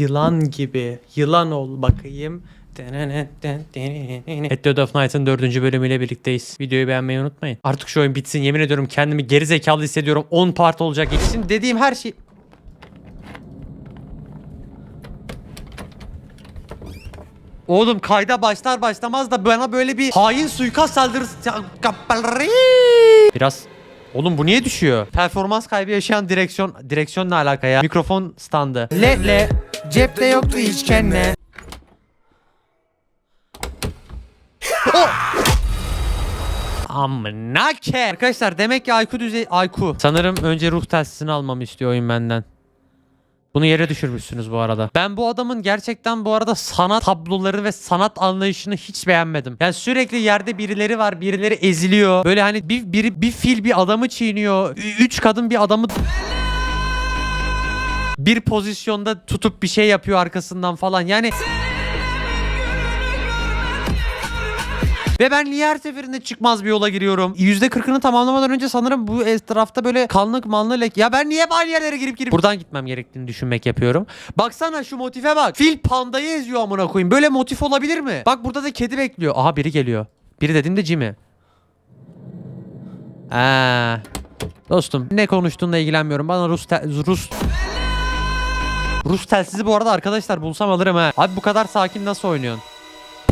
Yılan gibi. Yılan ol bakayım. At Dead of Night'ın dördüncü bölümüyle birlikteyiz. Videoyu beğenmeyi unutmayın. Artık şu oyun bitsin. Yemin ediyorum kendimi geri zekalı hissediyorum. 10 part olacak. Şimdi dediğim her şey... Oğlum kayda başlar başlamaz da bana böyle bir hain suikast saldırısı... Biraz... Oğlum bu niye düşüyor? Performans kaybı yaşayan direksiyon... Direksiyon ne alaka ya? Mikrofon standı. Letle cepte yoktu hiç kenne. Amına ke. Arkadaşlar demek ki IQ düzey IQ. Sanırım önce ruh telsizini almamı istiyor oyun benden. Bunu yere düşürmüşsünüz bu arada. Ben bu adamın gerçekten bu arada sanat tabloları ve sanat anlayışını hiç beğenmedim. Yani sürekli yerde birileri var, birileri eziliyor. Böyle hani bir biri bir fil bir adamı çiğniyor. Üç kadın bir adamı bir pozisyonda tutup bir şey yapıyor arkasından falan. Yani Ve ben niye her seferinde çıkmaz bir yola giriyorum? %40'ını tamamlamadan önce sanırım bu etrafta böyle kanlık manlı lek. Ya ben niye hep yerlere girip girip buradan gitmem gerektiğini düşünmek yapıyorum. Baksana şu motife bak. Fil pandayı eziyor amına koyayım. Böyle motif olabilir mi? Bak burada da kedi bekliyor. Aha biri geliyor. Biri dediğimde Jimmy. Aa. Dostum ne konuştuğunla ilgilenmiyorum. Bana Rus Rus Rus telsizi bu arada arkadaşlar bulsam alırım ha. Abi bu kadar sakin nasıl oynuyorsun?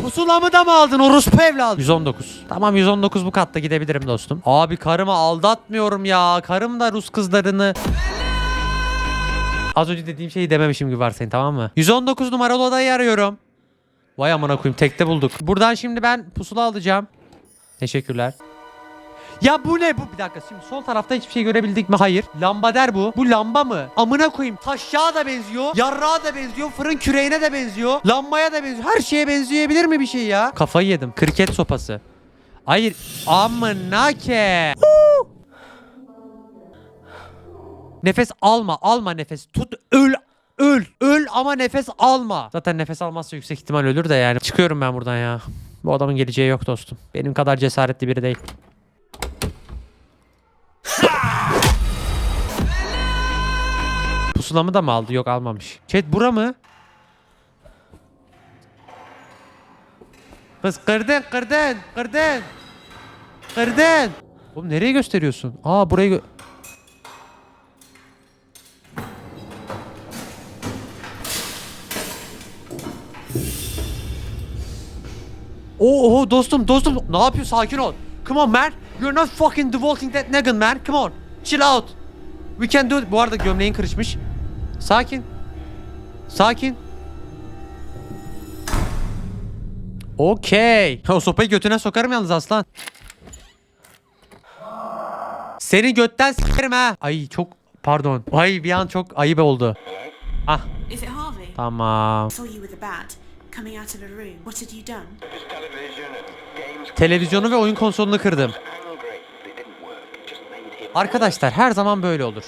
Pusulamı da mı aldın orospu evladı? 119. Tamam 119 bu katta gidebilirim dostum. Abi karımı aldatmıyorum ya. Karım da Rus kızlarını... Az önce dediğim şeyi dememişim gibi varsayın tamam mı? 119 numaralı odayı arıyorum. Vay amına koyayım tekte bulduk. Buradan şimdi ben pusula alacağım. Teşekkürler. Ya bu ne bu? Bir dakika şimdi sol tarafta hiçbir şey görebildik mi? Hayır. Lambader bu. Bu lamba mı? Amına koyayım. Taşyağa da benziyor. Yarrağa da benziyor. Fırın küreğine de benziyor. Lambaya da benziyor. Her şeye benzeyebilir mi bir şey ya? Kafayı yedim. Kriket sopası. Hayır. Amına ke. Nefes alma. Alma nefes. Tut. Öl. Öl. Öl ama nefes alma. Zaten nefes almazsa yüksek ihtimal ölür de yani. Çıkıyorum ben buradan ya. Bu adamın geleceği yok dostum. Benim kadar cesaretli biri değil. Pusulamı da mı aldı? Yok almamış. Chat bura mı? Kız kırdın kırdın kırdın. Kırdın. Oğlum nereye gösteriyorsun? Aa burayı gö- Oo, oo dostum dostum ne yapıyorsun sakin ol. Come on man. You're not fucking devolting that nugget man. Come on. Chill out. We can do it. Bu arada gömleğin kırışmış. Sakin. Sakin. Okey. O sopayı götüne sokarım yalnız aslan. Seni götten s**erim ha. Ay çok pardon. Ay bir an çok ayıp oldu. Ah Is it Harvey? tamam. Televizyonu ve oyun konsolunu kırdım. Arkadaşlar her zaman böyle olur.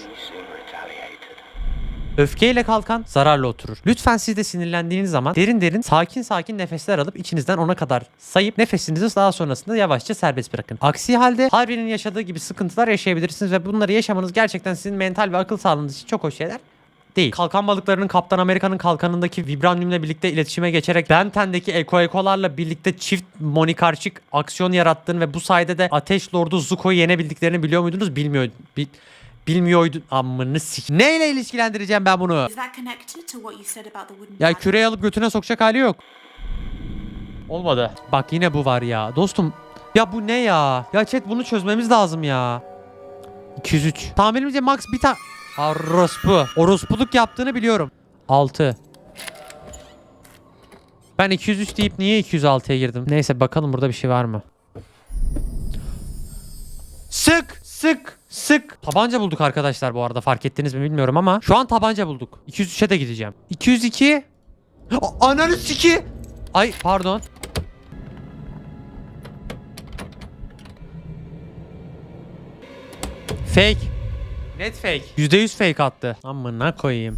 Öfkeyle kalkan zararla oturur. Lütfen siz de sinirlendiğiniz zaman derin derin sakin sakin nefesler alıp içinizden ona kadar sayıp nefesinizi daha sonrasında yavaşça serbest bırakın. Aksi halde Harvey'nin yaşadığı gibi sıkıntılar yaşayabilirsiniz ve bunları yaşamanız gerçekten sizin mental ve akıl sağlığınız için çok hoş şeyler değil. Kalkan balıklarının Kaptan Amerika'nın kalkanındaki vibranyumla birlikte iletişime geçerek Benten'deki Eko Eko'larla birlikte çift monikarşik aksiyon yarattığını ve bu sayede de Ateş Lordu Zuko'yu yenebildiklerini biliyor muydunuz? Bilmiyor. Bil, bilmiyordu. Amını sik. Neyle ilişkilendireceğim ben bunu? Ya bat? küreği alıp götüne sokacak hali yok. Olmadı. Bak yine bu var ya. Dostum ya bu ne ya? Ya chat bunu çözmemiz lazım ya. 203. Tahminimce max bir tane... Orospu. Orospuluk yaptığını biliyorum. 6. Ben 203 deyip niye 206'ya girdim? Neyse bakalım burada bir şey var mı? Sık sık sık. Tabanca bulduk arkadaşlar bu arada fark ettiniz mi bilmiyorum ama şu an tabanca bulduk. 203'e de gideceğim. 202. A- Ananı. Ay pardon. Fake. Net fake. %100 fake attı. Amına koyayım.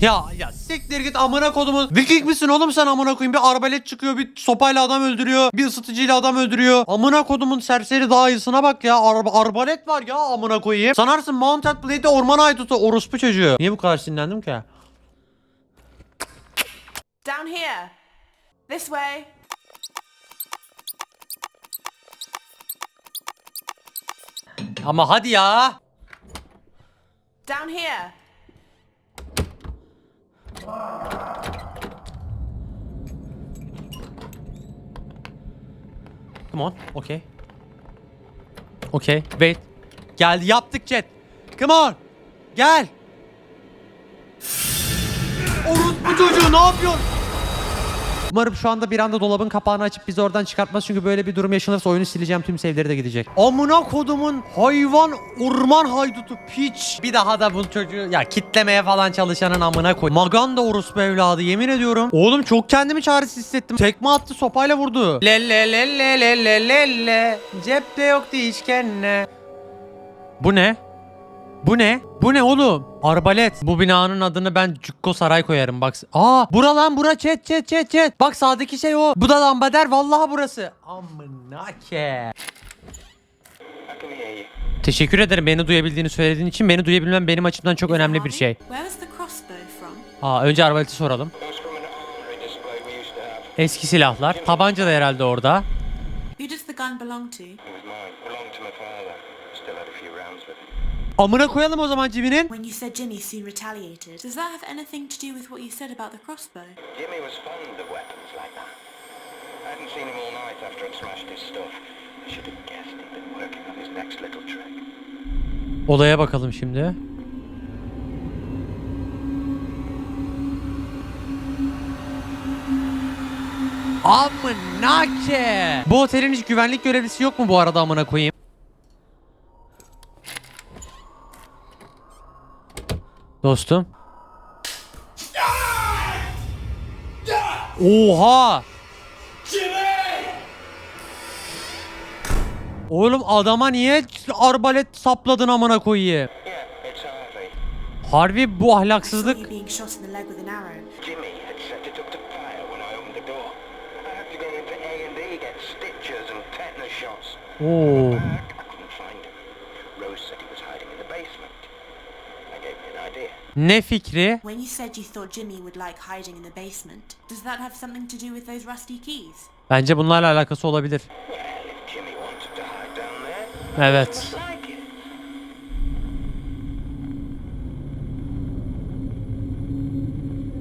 Ya ya siktir git amına kodumun. Viking misin oğlum sen amına koyayım? Bir arbalet çıkıyor, bir sopayla adam öldürüyor, bir ısıtıcıyla adam öldürüyor. Amına kodumun serseri daha iyisine bak ya. Arba, arbalet var ya amına koyayım. Sanarsın Mounted Blade'de ormana ait tutu orospu çocuğu. Niye bu kadar sinirlendim ki? Down here. This way. Ama hadi ya. Down here. Come on. Okay. Okay. Wait. Geldi. Yaptık chat. Come on. Gel. Orospu çocuğu ne yapıyorsun? Umarım şu anda bir anda dolabın kapağını açıp bizi oradan çıkartmaz çünkü böyle bir durum yaşanırsa oyunu sileceğim tüm save'leri de gidecek. Amına kodumun hayvan orman haydutu piç. Bir daha da bu çocuğu ya kitlemeye falan çalışanın amına koy. Magan da orospu evladı yemin ediyorum. Oğlum çok kendimi çaresiz hissettim. Tekme attı sopayla vurdu. Le le le le le le le le. Cepte yoktu hiç kendine. Bu ne? Bu ne? Bu ne oğlum? Arbalet. Bu binanın adını ben Cukko Saray koyarım bak. Aa bura lan bura chat chat chat chat. Bak sağdaki şey o. Bu da lambader vallahi burası. Amına ke. I can hear you. Teşekkür ederim beni duyabildiğini söylediğin için. Beni duyabilmem benim açımdan çok önemli bir şey. The? Aa önce arbaleti soralım. To. Eski silahlar. Tabanca da herhalde orada. Amına koyalım o zaman cibinin. When you said Jimmy soon retaliated, does that have anything to do with what you said about the crossbow? Jimmy was fond of weapons like that. I hadn't seen him all night after I'd smashed his stuff. I should have guessed he'd been working on his next little trick. Olaya bakalım şimdi. Amına ke. Bu otelin hiç güvenlik görevlisi yok mu bu arada amına koyayım? Dostum. Oha! Oğlum adama niye arbalet sapladın amına koyayım? Harbi bu ahlaksızlık. you Ne fikri? When you said you thought Jimmy would like hiding in the basement, does that have something to do with those rusty keys? Bence bunlarla alakası olabilir. Evet.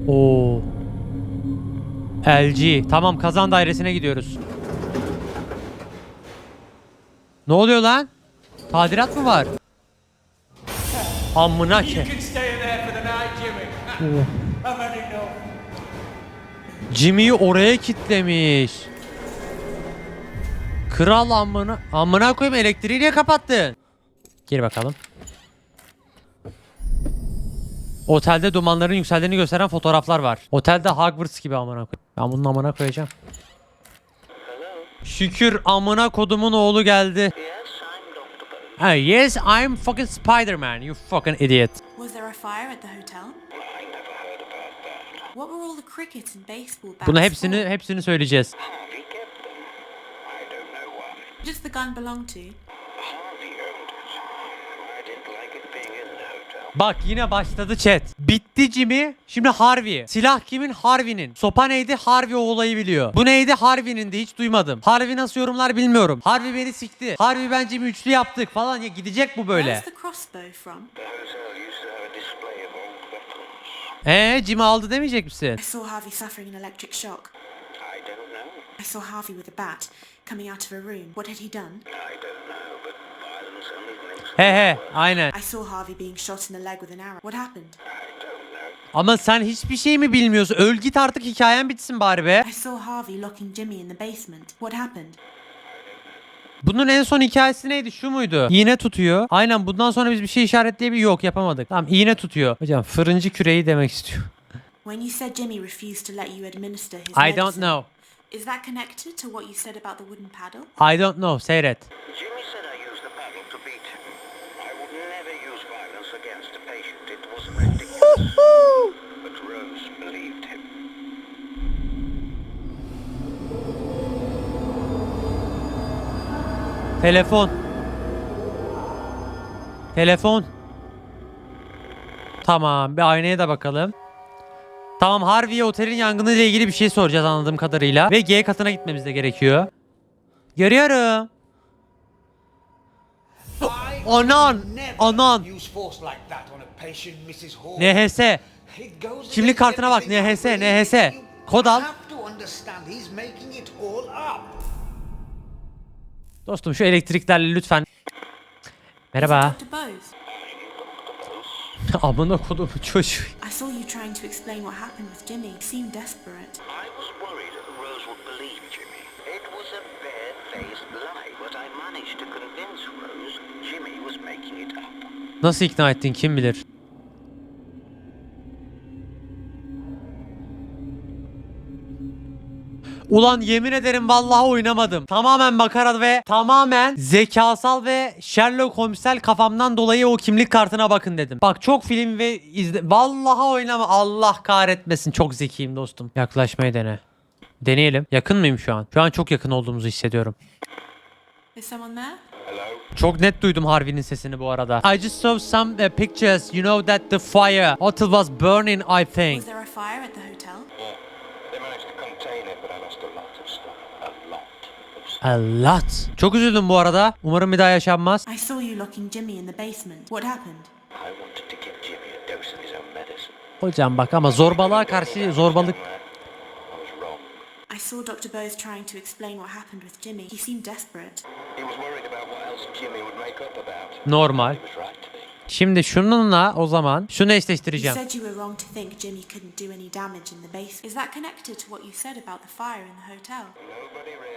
Oo. LG. Tamam kazan dairesine gidiyoruz. Ne oluyor lan? Tadilat mı var? Amına ke. Jimmy'yi oraya kitlemiş. Kral amına. Amına koyayım elektriği niye kapattın? Gir bakalım. Otelde dumanların yükseldiğini gösteren fotoğraflar var. Otelde Hogwarts gibi amına koyayım. Ben bunun amına koyacağım. Şükür amına kodumun oğlu geldi. Ha, yes, I'm fucking Spider-Man, you fucking idiot. Was there a fire at the hotel? Bunu hepsini hepsini söyleyeceğiz. Harvey kept them. I don't know why. Who does the gun belong to? Bak yine başladı chat. Bitti Jimmy. Şimdi Harvey. Silah kimin? Harvey'nin. Sopa neydi? Harvey o olayı biliyor. Bu neydi? Harvey'nin de hiç duymadım. Harvey nasıl yorumlar bilmiyorum. Harvey beni sikti. Harvey ben Jimmy üçlü yaptık falan ya gidecek bu böyle. Where's the crossbow from? The hotel used to have a display of old Eee Jimmy aldı demeyecek misin? I saw Harvey suffering an electric shock. I don't know. I saw Harvey with a bat coming out of a room. What had he done? I don't know, but violence only makes He he aynen. I saw Harvey being shot in the leg with an arrow. What happened? I don't know. Ama sen hiçbir şey mi bilmiyorsun? Öl git artık hikayen bitsin bari be. I saw Harvey locking Jimmy in the basement. What happened? Bunun en son hikayesi neydi? Şu muydu? İğne tutuyor. Aynen bundan sonra biz bir şey işaretleyebilir yok yapamadık. Tamam iğne tutuyor. Hocam fırıncı küreği demek istiyor. When you said Jimmy refused to let you administer his I don't medicine, know. Is that connected to what you said about the wooden paddle? I don't know. Seyret. Jimmy said I used the paddle to beat him. I would never use violence against a patient. It was ridiculous. Telefon. Telefon. Tamam bir aynaya da bakalım. Tamam Harvey'e otelin yangını ile ilgili bir şey soracağız anladığım kadarıyla. Ve G katına gitmemiz de gerekiyor. Görüyorum. Anan! Anan! NHS. Kimlik kartına bak, NHS. NHS. You Kod al. Dostum şu elektriklerle lütfen. Merhaba. Amına kodum çocuğu. I saw you trying to explain what happened with Jimmy. You seemed desperate. I was worried that Rose would believe Jimmy. It was a bare-faced lie, but I managed to convince Rose Jimmy was making it up. Nasıl ikna ettin kim bilir. Ulan yemin ederim vallahi oynamadım. Tamamen makara ve tamamen zekasal ve Sherlock Holmes'el kafamdan dolayı o kimlik kartına bakın dedim. Bak çok film ve izle... Vallahi oynama. Allah kahretmesin. Çok zekiyim dostum. Yaklaşmayı dene. Deneyelim. Yakın mıyım şu an? Şu an çok yakın olduğumuzu hissediyorum. Is? Çok net duydum Harvey'nin sesini bu arada. I just saw some uh, pictures. You know that the fire hotel was burning, I think. Was there a fire at the hotel? Yeah, they managed to contain it, but I lost a lot of stuff. A lot of stuff. A lot. Çok üzüldüm bu arada. Umarım bir daha yaşanmaz. I saw you locking Jimmy in the basement. What happened? I wanted to give Jimmy a dose of his own medicine. Hocam bak ama zorbalığa karşı zorbalık I was wrong. I saw Dr. Bose trying to explain what happened with Jimmy. He seemed desperate. He was worried about what else Jimmy would make up about. normal. He was right to be. Şimdi şununla o zaman şunu You eşleştireceğim. said you were wrong to think Jimmy couldn't do any damage in the basement. Is that connected to what you said about the fire in the hotel? Nobody realized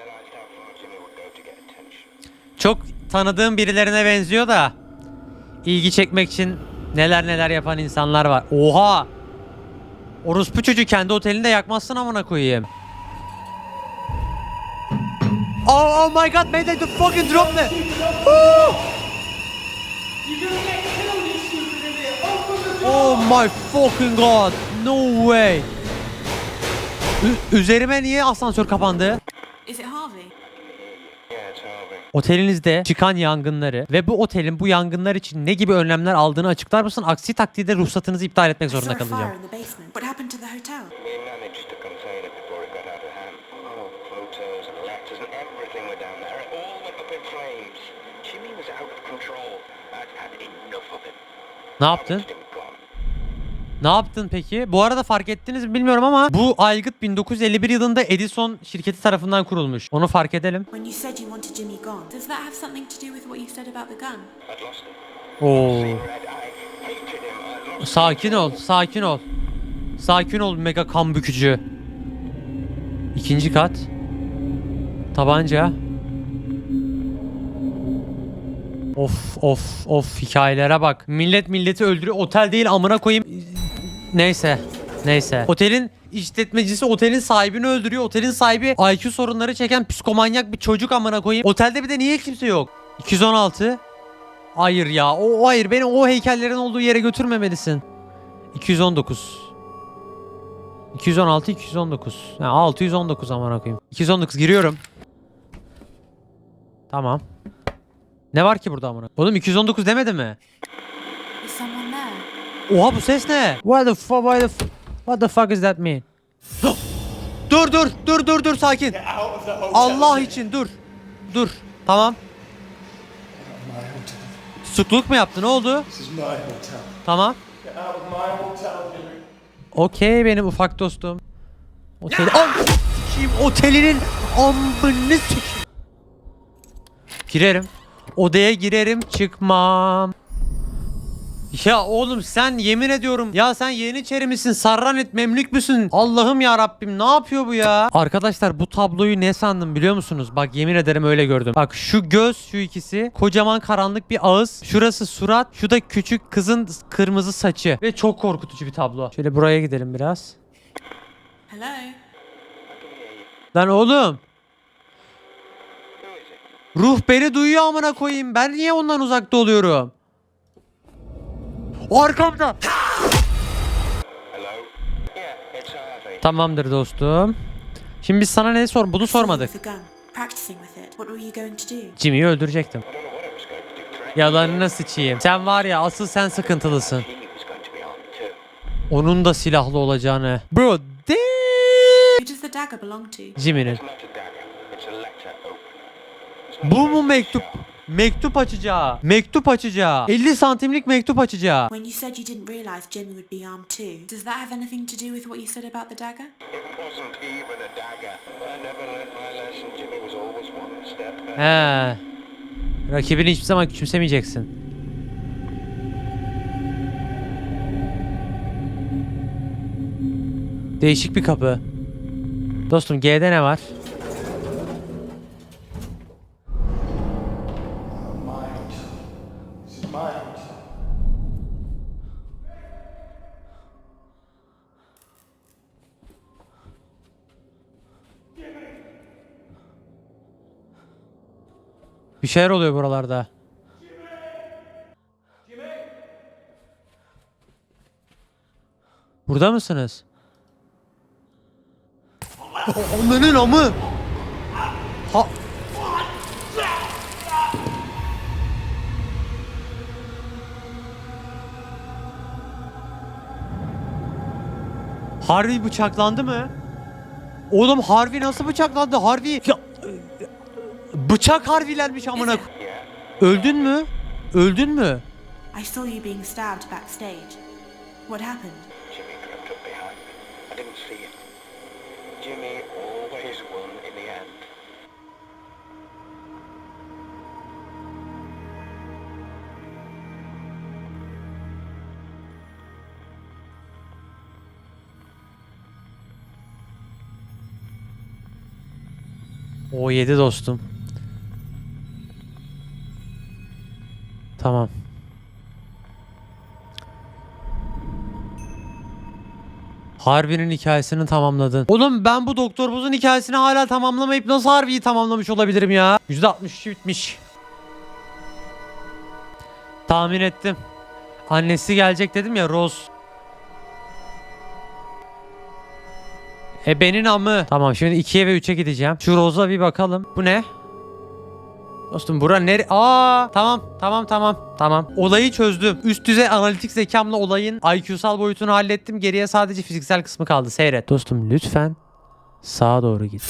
Çok tanıdığım birilerine benziyor da ilgi çekmek için neler neler yapan insanlar var. Oha! Orospu çocuğu kendi otelinde yakmazsın amına koyayım. Oh, oh my god, made the fucking drop me. Oh my fucking god. No way. Ü- üzerime niye asansör kapandı? Is it Harvey? Otelinizde çıkan yangınları ve bu otelin bu yangınlar için ne gibi önlemler aldığını açıklar mısın? Aksi takdirde ruhsatınızı iptal etmek zorunda kalacağım. Ne yaptın? Ne yaptın peki? Bu arada fark ettiniz mi bilmiyorum ama bu aygıt 1951 yılında Edison şirketi tarafından kurulmuş. Onu fark edelim. When you said you wanted Jimmy gone, does that have something to do with what you said about the gun? I'd lost him. Oo. Sakin ol, sakin ol. Sakin ol mega kan bükücü. İkinci kat. Tabanca. Of of of hikayelere bak. Millet milleti öldürüyor. Otel değil amına koyayım. Neyse. Neyse. Otelin işletmecisi otelin sahibini öldürüyor. Otelin sahibi IQ sorunları çeken psikomanyak bir çocuk amına koyayım. Otelde bir de niye kimse yok? 216. Hayır ya. O, o hayır beni o heykellerin olduğu yere götürmemelisin. 219. 216 219. Ha, 619 amına koyayım. 219 giriyorum. Tamam. Ne var ki burada amına? Oğlum 219 demedi mi? Oha bu ses ne? What the fuck why the f- What the fuck is that mean? dur dur dur dur dur sakin. Allah için dur. Dur. Tamam. Tutukluk mu yaptı? Ne oldu? Tamam. Okey benim ufak dostum. Oteli... Am! Sikeyim otelinin amını sikeyim. Girerim. Odaya girerim çıkmam. Ya oğlum sen yemin ediyorum ya sen Yeniçeri misin Sarranet Memlük müsün? Allah'ım ya Rabbim ne yapıyor bu ya? Arkadaşlar bu tabloyu ne sandım biliyor musunuz? Bak yemin ederim öyle gördüm. Bak şu göz şu ikisi kocaman karanlık bir ağız. Şurası surat şu da küçük kızın kırmızı saçı. Ve çok korkutucu bir tablo. Şöyle buraya gidelim biraz. Hello? Lan oğlum? Ruh beni duyuyor amına koyayım. Ben niye ondan uzakta oluyorum Arkamda Hello? Yeah, it's Harvey. Tamamdır dostum. Şimdi biz sana ne sor? Bunu sormadık. Jimmy'yi öldürecektim. Yalanına sıçayım. Sen var ya asıl sen sıkıntılısın. Onun da silahlı olacağını. Bro? Jimmy'nin. Bu mu mektup? Mektup açacağı. Mektup açacağı. 50 santimlik mektup açacağı. When you said you didn't realise Jimmy would be armed too, does that have anything to do with what you said about the dagger? It wasn't even a dagger. I never learned my lesson. Jimmy was always one step ahead. He. Rakibini hiçbir zaman küçümsemeyeceksin. Değişik bir kapı. Dostum G'de ne var? Şeyler oluyor buralarda. Burada mısınız? Onların amı. Ha. Harvey bıçaklandı mı? Oğlum Harvey nasıl bıçaklandı? Harvey ya, bıçak Harvey'lenmiş amına. Öldün mü? Öldün mü? I saw you being stabbed backstage. What happened? Jimmy crept up behind me. I didn't see it. Jimmy always won in the end. O yedi dostum. Tamam. Harvey'nin hikayesini tamamladın. Oğlum ben bu Doktor Buz'un hikayesini hala tamamlamayıp nasıl Harvey'yi tamamlamış olabilirim ya? %63 bitmiş. Tahmin ettim. Annesi gelecek dedim ya Rose. E benim amı. Tamam şimdi 2'ye ve 3'e gideceğim. Şu Rose'a bir bakalım. Bu ne? Dostum bura nere? Aa tamam tamam tamam tamam. Olayı çözdüm. Üst düzey analitik zekamla olayın IQ'sal boyutunu hallettim. Geriye sadece fiziksel kısmı kaldı. Seyret. Dostum lütfen sağa doğru git.